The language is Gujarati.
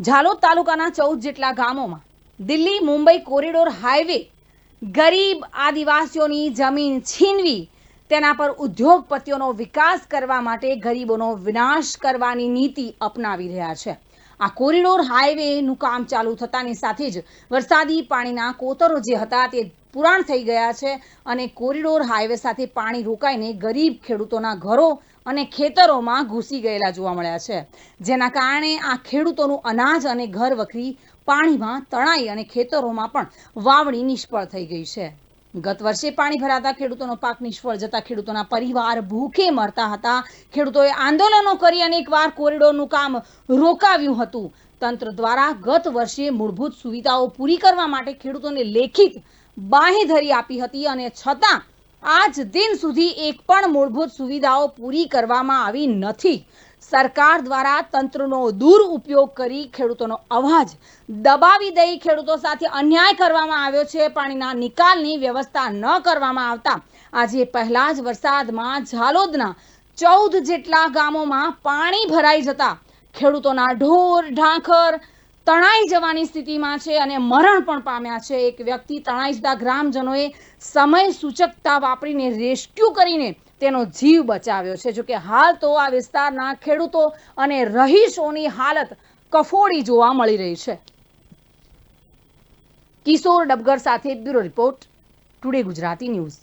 ઝાલોદ તાલુકાના ચૌદ જેટલા ગામોમાં દિલ્હી, મુંબઈ કોરિડોર હાઈવે ગરીબ આદિવાસીઓની જમીન છીનવી, તેના પર ઉદ્યોગપતિઓનો વિકાસ કરવા માટે ગરીબોનો વિનાશ કરવાની નીતિ અપનાવી રહ્યા છે. આ કોરિડોર હાઈવેનું કામ ચાલુ થતાની સાથે જ વરસાદી પાણીના કોતરો જે હતા તે પુરાણ થઈ ગયા છે અને કોરિડોર હાઈવે સાથે પાણી રોકાઈને ગરીબ ખેડૂતોના ઘરો અને ખેતરોમાં ઘૂસી ગયેલા જોવા મળ્યા છે. જેના કારણે આ ખેડૂતોનું અનાજ અને ઘર વખરી પાણીમાં તણાઈ અને ખેતરોમાં પણ વાવણી નિષ્ફળ થઈ ગઈ છે. ગત વર્ષે પાણી ભરાતા ખેડૂતોનો પાક નિષ્ફળ જતા ખેડૂતોના પરિવાર ભૂખે મરતા હતા. ખેડૂતોએ આંદોલનો કરી અને એકવાર કોરિડોરનું કામ રોકાવ્યું હતું. તંત્ર દ્વારા ગત વર્ષે મૂળભૂત સુવિધાઓ પૂરી કરવા માટે ખેડૂતોને લેખિત બાંહેધરી આપી હતી અને છતાં આજ દિન સુધી એક પણ મૂળભૂત સુવિધાઓ પૂરી કરવામાં આવી નથી. સરકાર દ્વારા તંત્રનો દુરુપયોગ કરી ખેડૂતોનો અવાજ દબાવી દઈ ખેડૂતો સાથે અન્યાય કરવામાં આવ્યો છે, પાણીના નિકાલની વ્યવસ્થા ન કરવામાં આવતા. આજે પહેલા જ વરસાદમાં ઝાલોદના ચૌદ જેટલા ગામોમાં પાણી ભરાઈ જતા ખેડૂતોના ઢોર, ઢાંખર તણાઈ જવાની સ્થિતિમાં છે અને મરણ પણ પામ્યા છે. એક વ્યક્તિ તણાઈ જતા ગ્રામજનોએ સમય સૂચકતા વાપરીને રેસ્ક્યુ કરીને તેનો જીવ બચાવ્યો છે. જોકે હાલ તો આ વિસ્તારના ખેડૂતો અને રહીશોની હાલત કફોડી જોવા મળી રહી છે. કિશોર ડબગર સાથે bureau report, today Gujarati news.